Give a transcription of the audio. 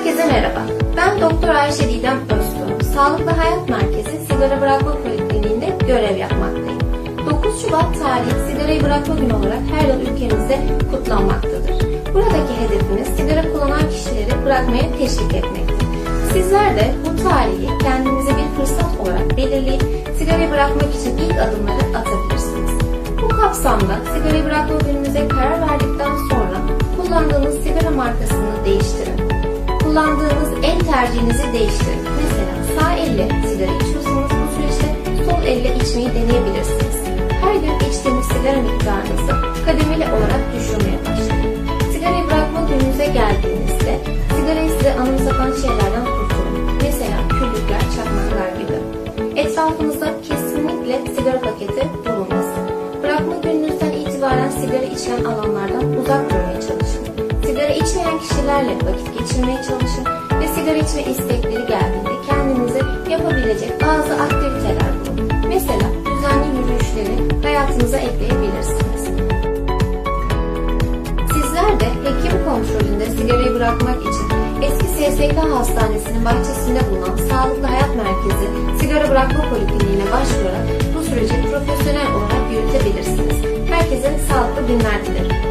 Herkese merhaba. Ben Doktor Ayşe Didem Öztuğ. Sağlıklı Hayat Merkezi Sigara Bırakma Polikliniğinde görev yapmaktayım. 9 Şubat tarihi sigarayı bırakma günü olarak her yıl ülkemizde kutlanmaktadır. Buradaki hedefimiz sigara kullanan kişileri bırakmaya teşvik etmektir. Sizler de bu tarihi kendinize bir fırsat olarak belirleyip sigarayı bırakmak için ilk adımları atabilirsiniz. Bu kapsamda sigarayı bırakma gününüze karar verdikten sonra kullandığınız sigara markasını değiştirin. Kullandığınız el tercihinizi değiştirin. Mesela sağ elle sigara içiyorsanız bu süreçte sol elle içmeyi deneyebilirsiniz. Her gün içtiğiniz sigara miktarınızı kademeli olarak düşürmeye başlayın. Sigarayı bırakma gününüze geldiğinizde sigarayı size anımsatan şeylerden kurtulun. Mesela küllükler, çakmaklar gibi. Etrafınızda kesinlikle sigara paketi bulunmasın. Bırakma gününüzden itibaren sigara içilen alanlardan uzak durmaya çalışın. İçmeyen kişilerle vakit geçirmeye çalışın ve sigara içme istekleri geldiğinde kendinize yapabilecek bazı aktiviteler bulun. Mesela düzenli yürüyüşleri hayatınıza ekleyebilirsiniz. Sizler de hekim kontrolünde sigarayı bırakmak için eski SSK Hastanesi'nin bahçesinde bulunan Sağlıklı Hayat Merkezi Sigara Bırakma Polikliniğine başvurarak bu süreci profesyonel olarak yürütebilirsiniz. Herkese sağlıklı günler dilerim.